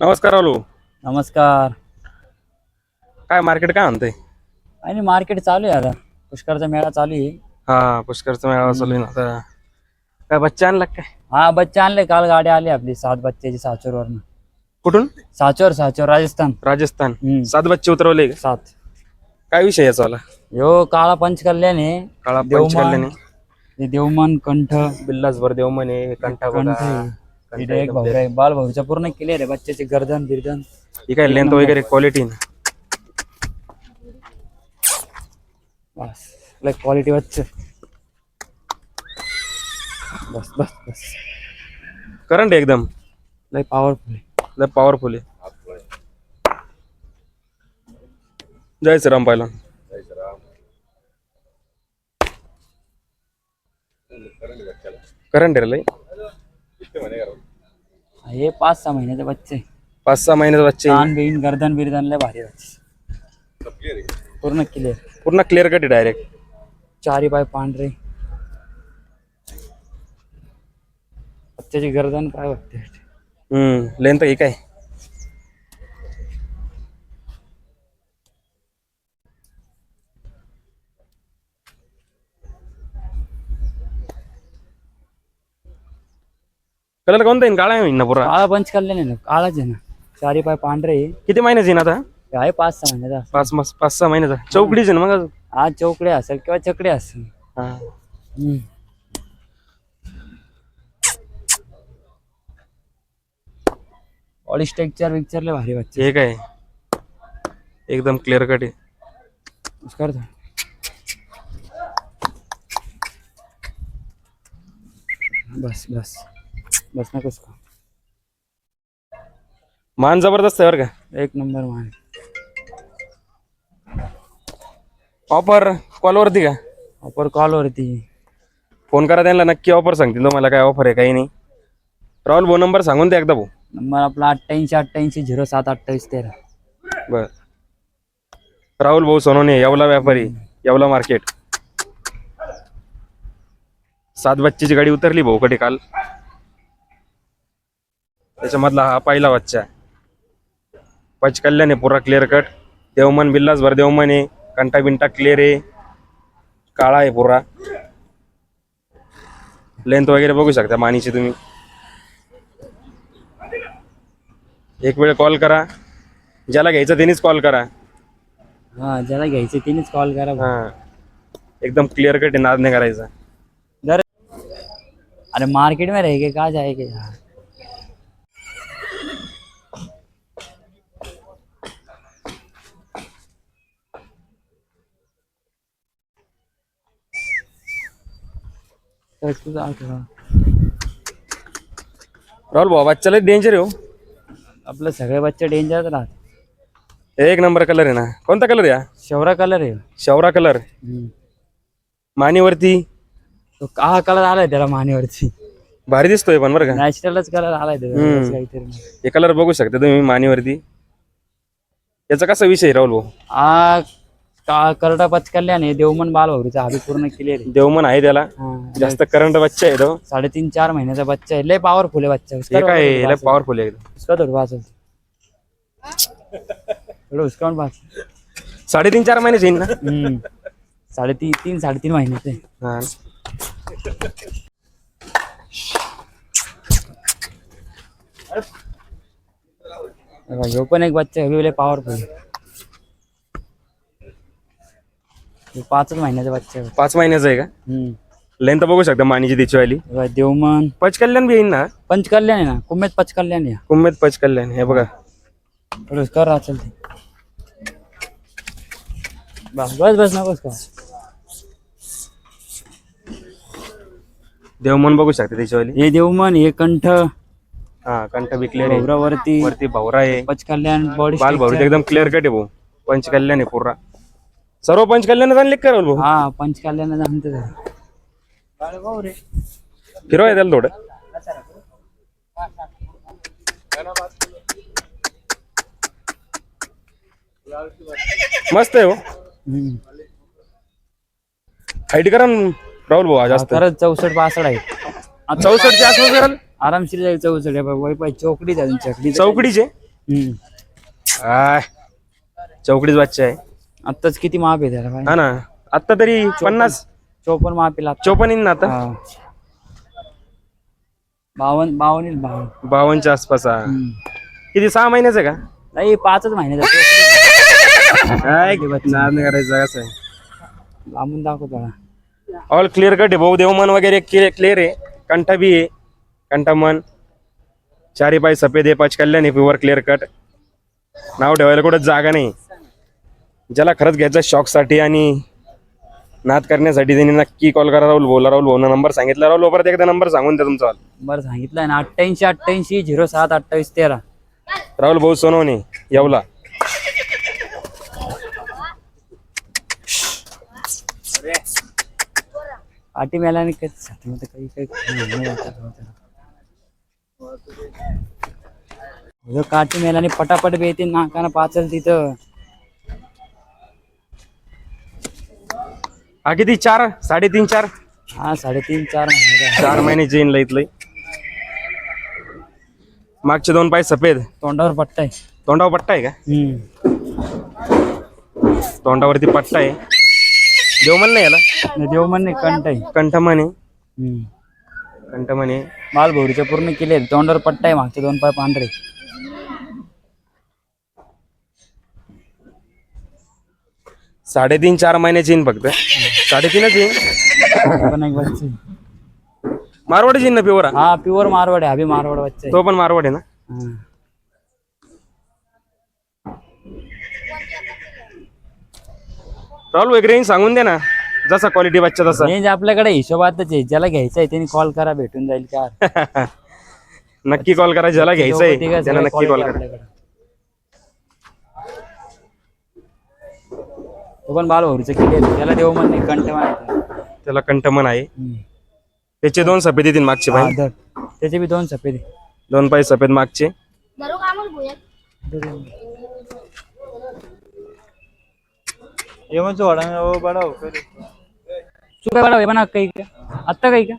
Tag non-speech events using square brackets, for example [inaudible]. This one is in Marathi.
नमस्कार राहुल नमस्कार. काय मार्केट काय म्हणतंय? आणि मार्केट चालू आहे आता. पुष्करचा मेळा चालू आहे. हा पुष्करचा मेळावा चालू आहे ना आता. काय बच्चा आणला काय? हा बच्चे आणले. काल गाडी आली आपली सात बच्चेची साचोरवरनं कुठून? साचोर साचोर राजस्थान. राजस्थान. हम्म. सात बच्चे उतरवले का? सात. काय विषय याचा वाला? यो काळा पंचकल्याण आहे काळा देवमान. पंचकल्याने हे देवमन कंठ. बिल्लासभर देव म्हणे कंठा कंठ बघा. आहे. एक भाऊ आहे बाल भाऊचा पूर्ण क्लिअर आहे बच्च्याचे गर्दन बिर्दन. ही काय लेंथ वगैरे क्वालिटी ना बस लय क्वालिटी बच्चे. बस बस बस. करंट एकदम? लय पॉवरफुल लय पॉवरफुल आहे. जय श्रीराम पाहिला करंट आहे हे पाच सहा महिन्याचे बच्चे. पाच सहा महिन्याचा बच्चे. कान बिन गर्दन बिर्दन लय भारी बच्चे पूर्ण क्लिअर पूर्ण क्लिअर कट डायरेक्ट चारी पाय पांढरे. बच्च्याची गर्दन काय वाटते हम्म लेंथ एक आहे कलर कोणता येईन काळा आहे ना पुरा? काळा पंच कल्याण आहे ना काळाच आहे ना. चारी पाय पांढरे आहे. किती महिन्याची येईन आता? हे आहे पाच सहा महिन्याचा. पाच मस पाच सहा महिन्याचा. चौकडीच आहे ना मग अजून. आज चौकडे असेल किंवा चकडे असेल. हा. हम्म. टेक्चर लय भारी बच्चे हे काय? एकदम क्लिअर कट आहे. बस बस. बस नकोस का. मान जबरदस्त आहे बरं का एक नंबर मान. ऑफर कॉलवरती का? ऑफर कॉलवरती फोन करा त्यांना नक्की ऑफर सांगतील तुम्हाला काय ऑफर आहे काही नाही. राहुल भाऊ नंबर सांगून द्या एकदा भाऊ. नंबर आपला अठ्ठ्याऐंशी अठ्ठ्याऐंशी झिरो सात अठ्ठावीस तेरा. बर. राहुल भाऊ सोनवणे येवला व्यापारी येवला मार्केट सात बच्चीची गाडी उतरली भाऊ कडे काल. त्याच्यामधला हा पहिला बच्चा पच कल्याण आहे पुरा क्लिअर कट देवमन बिल्लास भर देवमन आहे. कंटा बिंटा क्लिअर आहे. काळा आहे पुरा. लेंथ वगैरे बघू शकता मानीची तुम्ही. एक वेळ कॉल करा. ज्याला घ्यायचं त्यांनीच कॉल करा. हा ज्याला घ्यायचे तिनेच कॉल करा. हा. एकदम क्लिअर कट आहे नाद नाही करायचा. अरे मार्केट में रहेगे कहाँ जाएंगे यार राहुल भाऊ बच्चाला डेंजर आहे हो. आपलं सगळे बच्चे डेंजर राहत एक नंबर कलर आहे ना. कोणता कलर या शेवरा कलर आहे. शवरा कलर हम्म. मानीवरती? तो हा कलर आलाय त्याला मानेवरती? भारी दिसतोय पण बरं का. नॅचरलच कलर आलाय त्याला हम्म. काहीतरी नाही. हे कलर बघू शकता तुम्ही मानीवरती. याचा कसा विषय आहे राहुल भाऊ? हा का करडा पचकल्याने आहे देवमन बालभाऊचा हा बी पूर्ण क्लिअर देवमन आहे त्याला. जास्त करंट बच्चा आहे तो. साडेतीन चार महिन्याचा बच्चा आहे. लय पॉवरफुल आहे बच्चा. हे काय? लय पॉवरफुल आहे. उसका थोडं पण वाच साडेतीन चार महिन्याचे येईन ना? हम्म. साडेतीन तीन साडेतीन महिन्याचे आहे. हा. हे बघ, ह्यो पण एक बच्चा आहे, ह्यो लय पॉवरफुल पाचच महिन्याचा बच्चा आहे. पाच महिन्याचा आहे का? हम्म. लेंथ बघू शकता मानीची तिचीवाली हे बघ, देवमन पच कल्याण बी येईन ना? पंचकल्याण आहे ना? कुमेत पंचकल्याण आहे हा. कुम्मेत पच कल्याण हे बघा. उसका वाचल ते. बस बस बस नकोस का देवमन बघू शकता तिचीवाली हे देवमन हे कंठ. हा कंठ बी आहे. भोवरावरती. वरती भावरा आहे. पंचकल्याण बॉडी बाल भाऊ एकदम क्लिअर कट आहे भाऊ. पंच कल्याण आहे पुरा. सर्व पंच कल्याण आणले का राहुल भाऊ? हा पंचकल्याण जमते फिरवा त्याला थोडं. मस्त आहे हो. हाईट करा न राहुल भाऊ जास्त. खरंच चौसष्ट पासष्ट आहे. चौसष्टच्या आसपास कराल आरामशीर जाईल चौसष्ट आहे वय पाय चौकडी जाईल चकडी चौकडीचे. आय चौकडीच बच्चा आहे. आत्ताच किती माप आहे त्याला हा ना. आता तरी पन्नास. चोपन्न माप आहे आता. चोपन्न येईन ना आता. बावन्न बावन्न येईल, बावन्न बावनच्या आसपास हा. किती सहा महिन्याचं आहे नाही पाचच महिन्याचा का काय नाद नाही करायचं असं आहे. लांबून दाखव त्याला. ऑल क्लिअर कट आहे भाऊ. देवमन वगैरे क्लिअर आहे. कंठा बी आहे. कंठामन चारी पाय सफेद आहे. पाच कल्याण आहे. प्युअर क्लिअर कट नाव ठेवायला कुठं जागा नाही. ज्याला खरंच घ्यायचं शॉकसाठी आणि नाद करण्यासाठी त्यांनी नक्की कॉल करा राहुल बोला राहुल भाऊना नंबर सांगितला. राहुल परत एकदा नंबर सांगून द्या तुमचा. बरं सांगितलंय ना अठ्ठ्याऐंशी अठ्ठ्याऐंशी झिरो सात अठ्ठावीस तेरा. राहुल भाऊ सोनवणे येवला. पाठी काही छातीमध्ये काही काही. हो, काठी मेल्याने पटापट बी येते नाकानं पाचल तिथं. हा किती? चार? साडेतीन चार? हा साडेतीन चार महिन्याचा चार महिन्याची येईन इथलं मागचे दोन पाय सफेद. तोंडावर पट्टा आहे. तोंडावर पट्टा आहे का? हम्म. तोंडावरती पट्टा आहे. देवमन नाही याला? नाही, देव म्हणणे कंठ आहे. कंठमन हम्म. कंठमन मालभोरीचे पूर्ण केले तोंडावर पट्टा आहे मागचे दोन पाय पांढरे. साडेतीन चार महिन्याची येईन फक्त. साडेतीनच येईन. पण एक बच्चे. मारवाडच येईन ना पिवरा हा प्युअर मारवाड आहे. अभि मारवाड बच्चा. आहे तो पण मारवाड आहे ना? हा. राहुल एक रेंज सांगून दे ना. जसा क्वालिटी बच्चा तसा. रेंज आपल्याकडे हिशोबातच आहे. ज्याला घ्यायचं आहे त्यांनी कॉल करा भेटून जाईल का? [laughs] नक्की कॉल करा ज्याला घ्यायचंय त्याला नक्की कॉल करा तो पण बाल भरूचं केले त्याला देव म्हणणे कंठ माहिती त्याला कंठमन आहे. त्याचे दोन सफेद येतील मागचे पाय त्याचे बी दोन सफेद आहे. दोन पाय सफेद मागचे. का मग भुयात तू काय बडा बना काही का? आत्ता काही का?